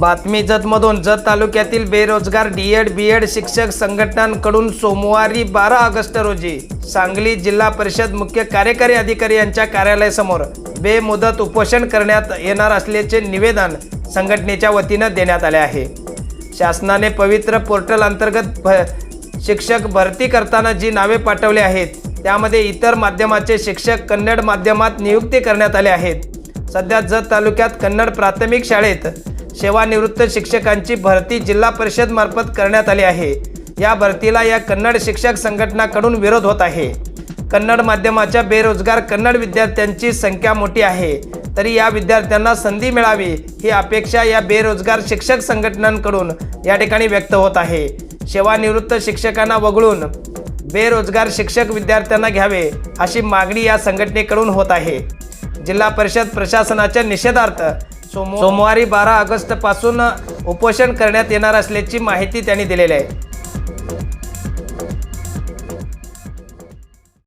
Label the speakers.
Speaker 1: बातमी जतमधून जत तालुक्यातील बेरोजगार डी एड बी एड शिक्षक संघटनांकडून सोमवारी बारा ऑगस्ट रोजी सांगली जिल्हा परिषद मुख्य कार्यकारी अधिकारी यांच्या कार्यालयासमोर बेमुदत उपोषण करण्यात येणार असल्याचे निवेदन संघटनेच्या वतीनं देण्यात आले आहे. शासनाने पवित्र पोर्टल अंतर्गत भ शिक्षक भरती करताना जी नावे पाठवली आहेत त्यामध्ये इतर माध्यमाचे शिक्षक कन्नड माध्यमात नियुक्ती करण्यात आले आहेत. सध्या जत तालुक्यात कन्नड प्राथमिक शाळेत सेवानिवृत्त शिक्षकांची भरती जिल्हा परिषदमार्फत करण्यात आली आहे. या भरतीला या कन्नड शिक्षक संघटनाकडून विरोध होत आहे. कन्नड माध्यमाच्या बेरोजगार कन्नड विद्यार्थ्यांची संख्या मोठी आहे. तरी या विद्यार्थ्यांना संधी मिळावी ही अपेक्षा या बेरोजगार शिक्षक संघटनांकडून या ठिकाणी व्यक्त होत आहे. सेवानिवृत्त शिक्षकांना वगळून बेरोजगार शिक्षक विद्यार्थ्यांना घ्यावे अशी मागणी या संघटनेकडून होत आहे. जिल्हा परिषद प्रशासनाच्या निषेधार्थ सोमवारी बारा ऑगस्टपासून उपोषण करण्यात येणार असल्याची माहिती त्यांनी दिलेली आहे.